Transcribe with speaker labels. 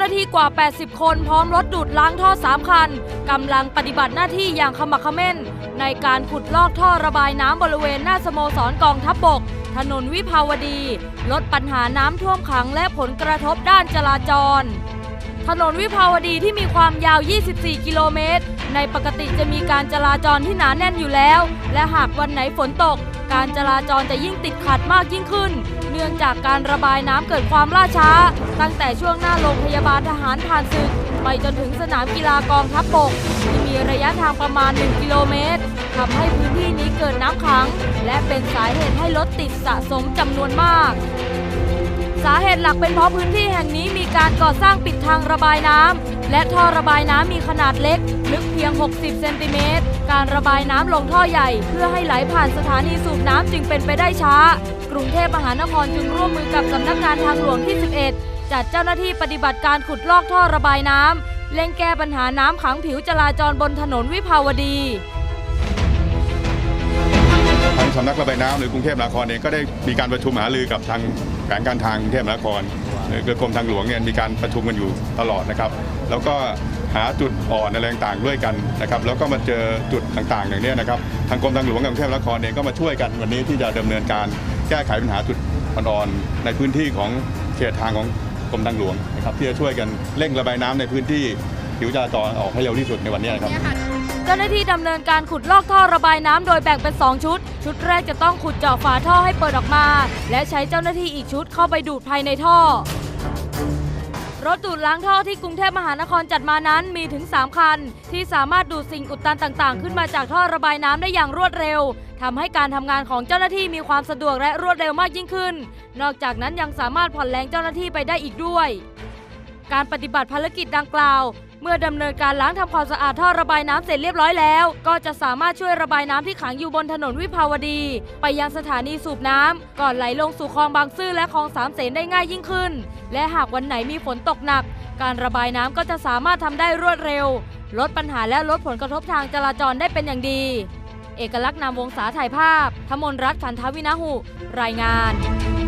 Speaker 1: จ้าหน้าที่กว่า 80 คนพร้อมรถดูดล้างท่อ 3 คันกำลังปฏิบัติหน้าที่อย่างขมักขม้น ในการขุดลอกท่อระบายน้ำบริเวณหน้าสโมสรกองทัพบบก ถนนวิภาวดี ลดปัญหาน้ำท่วมขังและผลกระทบด้านจราจร ถนนวิภาวดีที่มีความยาว 24 กิโลเมตร ในปกติจะมีการจราจรที่หนาแน่นอยู่แล้ว และหากวันไหนฝนตก การจราจรจะยิ่งติดขัดมากยิ่งขึ้น เนื่องจากการระบายน้ำเกิดความล่าช้า ตั้งแต่ช่วงหน้าโรงพยาบาลทหารผ่านศึก ไปจนถึงสนามกีฬากองทัพบกที่มีระยะทางประมาณ 1 กิโลเมตรทำให้พื้นที่นี้เกิดน้ำขัง และเป็นสาเหตุให้รถติดสะสมจำนวนมาก สาเหตุหลักเป็นเพราะพื้นที่แห่งนี้มีการก่อสร้างปิดทางระบายน้ำและท่อระบายน้ำมีขนาดเล็ก พียง 60 เซนติเมตร การระบายน้ำลงท่อใหญ่ เพื่อให้ไหลผ่านสถานีสูบน้ำจึงเป็นไปได้ช้า กรุงเทพมหานครจึงร่วมมือกับสำนักงานทางหลวงที่ 11 จัดเจ้าหน้าที่ปฏิบัติการขุดลอกท่อระบายน้ำเร่งแก้ปัญหาน้ำขังผิวจราจรบนถนนวิภาวดี
Speaker 2: ทางสำนักระบายน้ำหรือกรุงเทพมหานครเองก็ได้มีการประชุมหารือกับทางแผนการทางกรุงเทพมหานคร หรือกรมทางหลวงเนี่ยมีการประชุมกันอยู่ตลอดนะครับ แล้วก็หาจุดอ่อนอะไรต่างๆด้วยกันนะครับแล้วก็มาเจอจุดต่างๆ อย่างนี้นะครับทางกรมทางหลวงกับกรุงเทพมหานครเองก็มาช่วยกันวันนี้ที่จะดำเนินการแก้ไขปัญหาจุดอ่อนๆในพื้นที่ของเขตทางของกรมทางหลวงนะครับที่จะช่วยกันเร่งระบายน้ำในพื้นที่ผิวจราจรออกให้เร็วที่สุดในวันนี้นะครับ
Speaker 1: เจ้าหน้าที่ดำเนินการขุดลอกท่อระบายน้ำโดยแบ่งเป็น 2 ชุด ชุดแรกจะต้องขุดเจาะฝาท่อให้เปิดออกมา และใช้เจ้าหน้าที่อีกชุดเข้าไปดูดภายในท่อ รถดูดล้างท่อที่กรุงเทพมหานครจัดมานั้นมีถึง 3 คัน ที่สามารถดูดสิ่งอุดตันต่างๆ ขึ้นมาจากท่อระบายน้ำได้อย่างรวดเร็วทำให้การทำงานของเจ้าหน้าที่มีความสะดวกและรวดเร็วมากยิ่งขึ้น นอกจากนั้นยังสามารถผ่อนแรงเจ้าหน้าที่ไปได้อีกด้วย การปฏิบัติภารกิจดังกล่าว เมื่อดำเนินการล้างทำความสะอาดท่อระบายน้ำเสร็จเรียบร้อยแล้ว ก็จะสามารถช่วยระบายน้ำที่ขังอยู่บนถนนวิภาวดี ไปยังสถานีสูบน้ำก่อนไหลลงสู่คลองบางซื่อและคลองสามเสนได้ง่ายยิ่งขึ้น และหากวันไหนมีฝนตกหนัก การระบายน้ำก็จะสามารถทำได้รวดเร็ว ลดปัญหาและลดผลกระทบทางจราจรได้เป็นอย่างดี เอกลักษณ์นามวงศาถ่ายภาพธมนรัตน์ขันทวินาหุรายงาน